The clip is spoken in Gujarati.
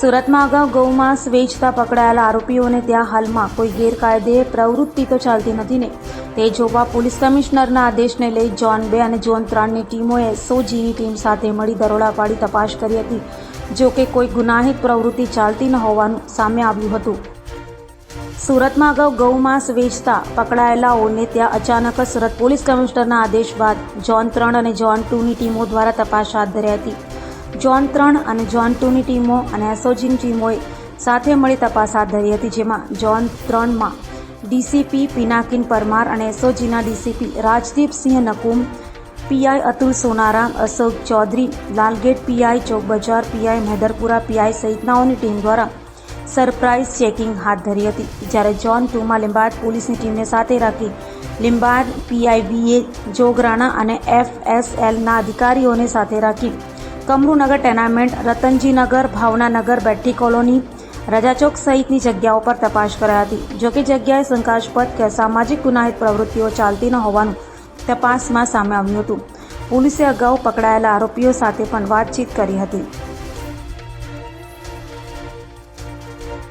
સુરતમાં અગાઉ ગૌમાંસ વેચતા પકડાયેલા આરોપીઓને ત્યાં હાલમાં કોઈ ગેરકાયદે પ્રવૃત્તિ તો ચાલતી નથી ને તે જોવા પોલીસ કમિશનરના આદેશને લઈ ઝોન બે અને ઝોન ત્રણની ટીમોએ સોજીની ટીમ સાથે મળી દરોડા પાડી તપાસ કરી હતી. જો કે કોઈ ગુનાહિત પ્રવૃત્તિ ચાલતી ન હોવાનું સામે આવ્યું હતું. સુરતમાં અગાઉ ગૌમાંસ વેચતા પકડાયેલાઓને ત્યાં અચાનક સુરત પોલીસ કમિશનરના આદેશ બાદ ઝોન ત્રણ અને ઝોન ટુની ટીમો દ્વારા તપાસ હાથ ધરી હતી. ઝોન ત્રણ અને ઝોન ટુની ટીમો અને એસઓજીની ટીમોએ સાથે મળી તપાસ હાથ ધરી હતી, જેમાં ઝોન ત્રણમાં ડીસીપી પિનાકિન પરમાર અને એસઓજીના DCP Rajdeepsinh Nakum PI Atul Sonaram Ashok Chaudhary, Lalgate PI Chowk Bazar PI Mahidharpura PI સહિતનાઓની team દ્વારા સરપ્રાઇઝ ચેકિંગ હાથ ધરી હતી. જ્યારે જોન ટુમાં લીંબાયત પોલીસની ટીમને સાથે રાખી લીંબાયત પીઆઈબીએ જોગરાણા અને એફએસએલના અધિકારીઓને સાથે રાખી કમરુનગર ટેનામેન્ટ, રતનજીનગર, ભાવનાનગર, બેઠી કોલોની, રજાચોક સહિતની જગ્યાઓ પર તપાસ કરાઈ હતી. જોકે જગ્યાએ શંકાસ્પદ કે સામાજિક ગુનાહિત પ્રવૃત્તિઓ ચાલતી ન હોવાનું તપાસમાં સામે આવ્યું હતું. પોલીસે અગાઉ પકડાયેલા આરોપીઓ સાથે પણ વાતચીત કરી હતી.